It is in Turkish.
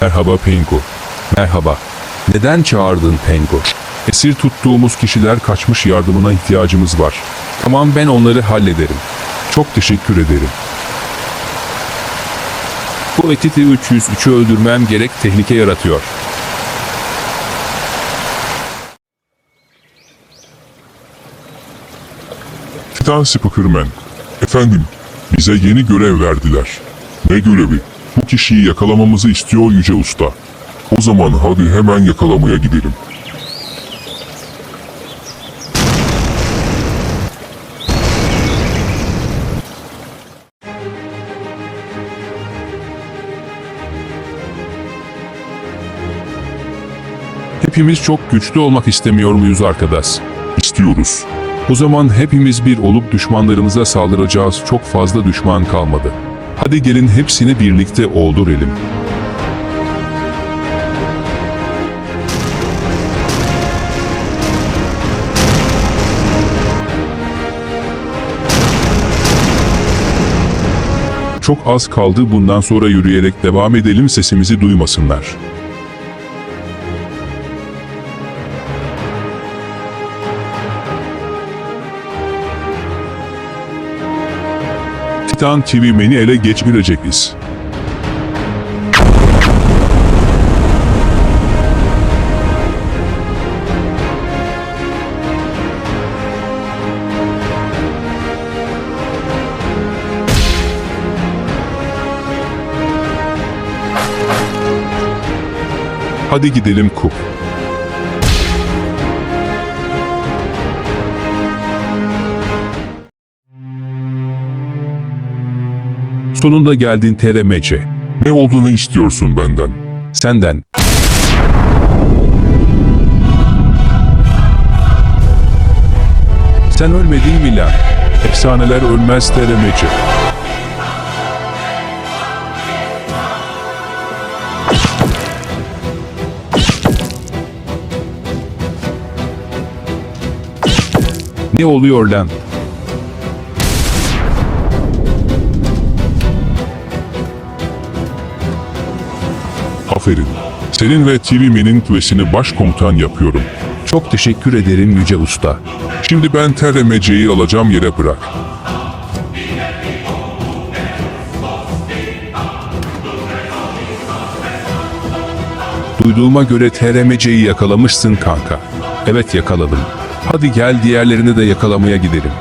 Merhaba Pengu. Merhaba. Neden çağırdın Pengu? Esir tuttuğumuz kişiler kaçmış yardımına ihtiyacımız var. Tamam ben onları hallederim. Çok teşekkür ederim. Bu Etiti 303'ü öldürmem gerek tehlike yaratıyor. Titan Spikerman. Efendim, bize yeni görev verdiler. Ne görevi? Bu kişiyi yakalamamızı istiyor Yüce Usta. O zaman hadi hemen yakalamaya gidelim. Hepimiz çok güçlü olmak istemiyor muyuz arkadaş? İstiyoruz. O zaman hepimiz bir olup düşmanlarımıza saldıracağız. Çok fazla düşman kalmadı. Hadi gelin hepsini birlikte öldürelim. Çok az kaldı bundan sonra yürüyerek devam edelim sesimizi duymasınlar. Titan TV beni ele geçireceğiz. Hadi gidelim Kup. Sonunda geldin TRMC. Ne olduğunu istiyorsun benden? Senden. Sen ölmedin mi lan? Efsaneler ölmez TRMC. Ne oluyor lan? Aferin. Senin ve TV'nin küvesini başkomutan yapıyorum. Çok teşekkür ederim Yüce Usta. Şimdi ben TRMC'yi alacağım yere bırak. Duyduğuma göre TRMC'yi yakalamışsın kanka. Evet yakaladım. Hadi gel diğerlerini de yakalamaya gidelim.